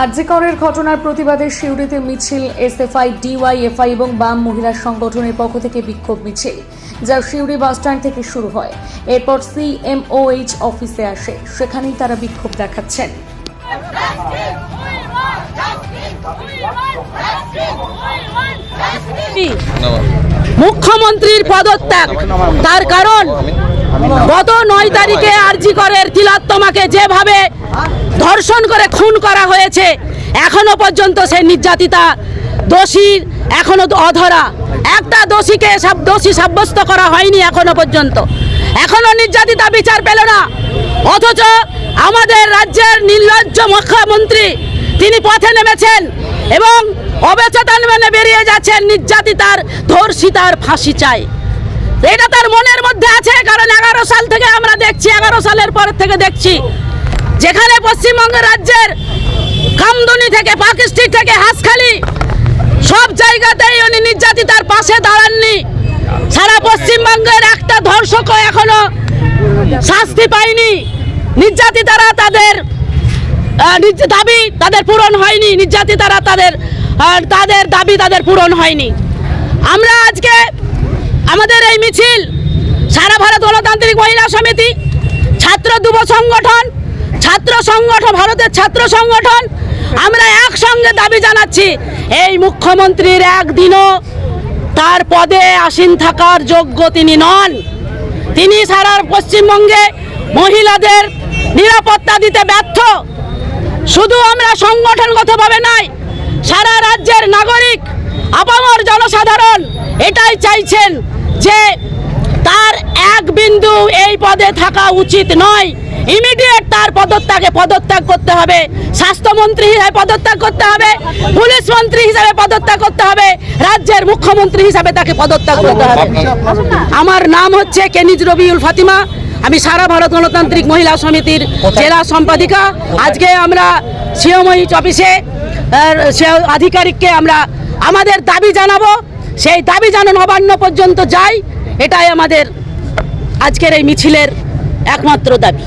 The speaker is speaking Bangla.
আরজিকরের ঘটনার প্রতিবাদে শিউরিতে মিছিল, এসএফআই ডিওয়াইএফআই এবং বাম মহিলা সংগঠনের পক্ষ থেকে বিক্ষোভ মিছিল, যা শিউরি বাসস্ট্যান্ড থেকে শুরু হয়। এরপর সিএমওএইচ অফিসে আসে, সেখানেই তারা বিক্ষোভ দেখাচ্ছেন। মুখ্যমন্ত্রীর পদত্যাগ, তার কারণ গত নয় তারিখে আরজি করের তিলাত্তমাকে যেভাবে ধর্ষণ করে খুন করা হয়েছে, এখনও পর্যন্ত সে নির্যাতিতা দোষীর এখনও অধরা। একটা দোষীকে সব, দোষী সাব্যস্ত করা হয়নি এখনও পর্যন্ত। এখনও নির্যাতিতা বিচার পেল না। অথচ আমাদের রাজ্যের নির্লজ্জ মুখ্যমন্ত্রী, তিনি পথে নেমেছেন এবং অবেচেতন মেনে বেরিয়ে যাচ্ছেন নির্যাতিতার ধর্ষিতার ফাঁসি চাই এটা তার মনের মধ্যে আছে, কারণ এগারো সাল থেকে আমরা দেখছি, এগারো সালের পর থেকে দেখছি, যেখানে পশ্চিমবঙ্গ রাজ্যের কামদুনি থেকে, পাকিস্তান থেকে হাসখালি, সব জায়গাতেই উনি নির্যাতিতার পাশে দাঁড়াননি। সারা পশ্চিমবঙ্গের একটা ধর্ষকও এখনও শাস্তি পায়নি। নির্যাতিতারা তাদের দাবি তাদের পূরণ হয়নি, নির্যাতিতারা তাদের তাদের দাবি তাদের পূরণ হয়নি। আমরা আজকে আমাদের এই মিছিল, সারা ভারত গণতান্ত্রিক মহিলা সমিতি, ছাত্র যুব সংগঠন, ছাত্র সংগঠন, ভারতের ছাত্র সংগঠন, আমরা একসঙ্গে দাবি জানাচ্ছি, এই মুখ্যমন্ত্রীর একদিনও তার পদে আসীন থাকার যোগ্য তিনি নন। তিনি সারা পশ্চিমবঙ্গে মহিলাদের নিরাপত্তা দিতে ব্যর্থ। শুধু আমরা সংগঠনগতভাবে নয়, সারা রাজ্যের নাগরিক আপামর জনসাধারণ এটাই চাইছেন যে তার এক বিন্দু এই পদে থাকা উচিত নয়। ইমিডিয়েট তার পদত্যাগে পদত্যাগ করতে হবে। স্বাস্থ্যমন্ত্রী হিসাবে পদত্যাগ করতে হবে। পুলিশ মন্ত্রী হিসাবে পদত্যাগ করতে হবে। রাজ্যের মুখ্যমন্ত্রী হিসাবে তাকে পদত্যাগ করতে হবে। আমার নাম হচ্ছে কেনিজ রবিউল ফাতিমা। আমি সারা ভারত গণতান্ত্রিক মহিলা সমিতির জেলা সম্পাদিকা। আজকে আমরা সিওমইচ অফিসে আধিকারিককে আমরা আমাদের দাবি জানাব। সেই দাবি যেন নবান্ন পর্যন্ত যাই এটাই আমাদের আজকের এই মিছিলের একমাত্র দাবি।